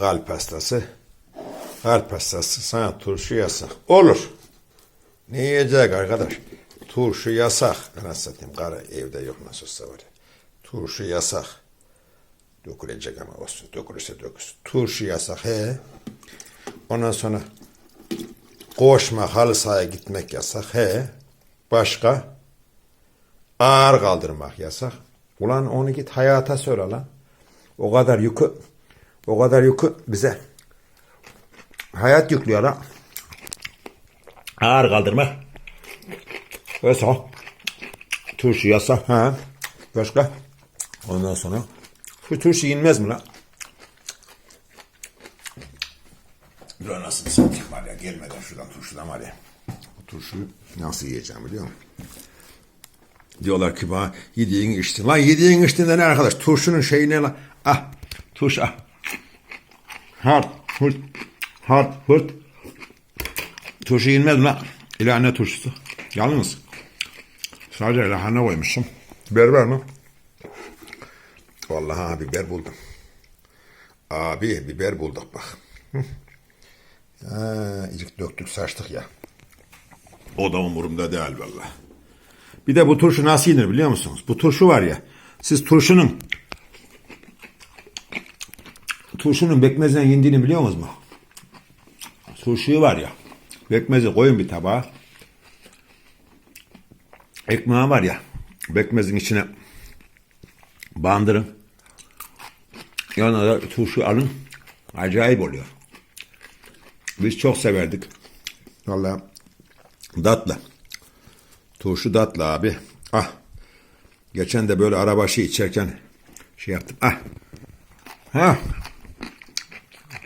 Kalp hastası. Kalp hastası sana turşu yasak. Olur. Ne yiyecek arkadaş? Turşu yasak. Anasını satayım. Kara evde yok nasıl var. Turşu yasak. Dökülecek ama olsun. Dökülürse dökülsün. Turşu yasak. He. Ondan sonra koşma, halı sahaya gitmek yasak. He. Başka? Ağır kaldırmak yasak. Ulan onu git hayata söyle lan. O kadar yükü o kadar yükü bize hayat yüklüyor lan. Ağır kaldırmak. Yasak. Turşu yasak. Ha. Başka? Ondan sonra şu turşu yenmez mi lan? Dur anasını satayım var ya gelmeden şuradan turşudan var ya. Bu turşuyu nasıl yiyeceğim biliyor musun? Diyorlar ki bana yediğin içtin. Lan yediğin içtin de ne arkadaş? Turşunun şeyi ne lan? Ah turş ah. Hard hırt. Hard hırt. Turşu yenmez mi lan? İlahane turşusu. Yalnız sadece lahana koymuşum. Biber var mı? Vallahi ha, biber buldum. Abi biber bulduk bak. Ha, ilik döktük saçtık ya. O da umurumda değil vallahi. Bir de bu turşu nasıl yenir biliyor musunuz? Bu turşu var ya. Siz turşunun turşunun bekmezden yendiğini biliyor musunuz? Turşuyu var ya. Bekmezi koyun bir tabağa. Ekmeği var ya. Bekmezin içine bandırın. Yanına da turşu alın. Acayip oluyor. Biz çok severdik. Vallahi datla. Turşu datla abi. Ah. Geçen de böyle arabaşı içerken şey yaptım. Ah. Ha.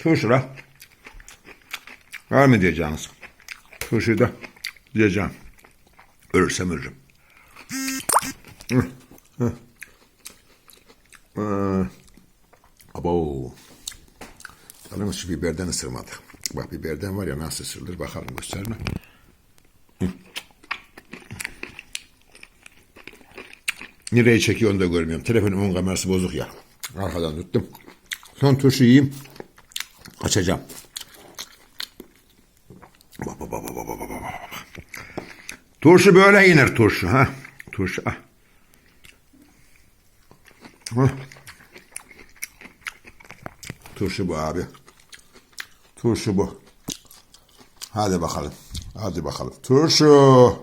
Turşu la. Var mı diyeceğiniz? Turşuyu da diyeceğim. Ölürsem ölürüm. Ee, Abo. Yalnız şu biberden ısırmadık. Bak biberden var ya nasıl ısırılır bakalım gösterme. Nereye çekiyor onu da görmüyorum. Telefonun ön kamerası bozuk ya. Arkadan tuttum. Son turşu yiyeyim. Açacağım. Bak bak bak bak bak bak bak. Turşu böyle yenir turşu ha. Turşu ah. Turşu bu abi. Turşu bu. Hadi bakalım. Hadi bakalım. Turşu.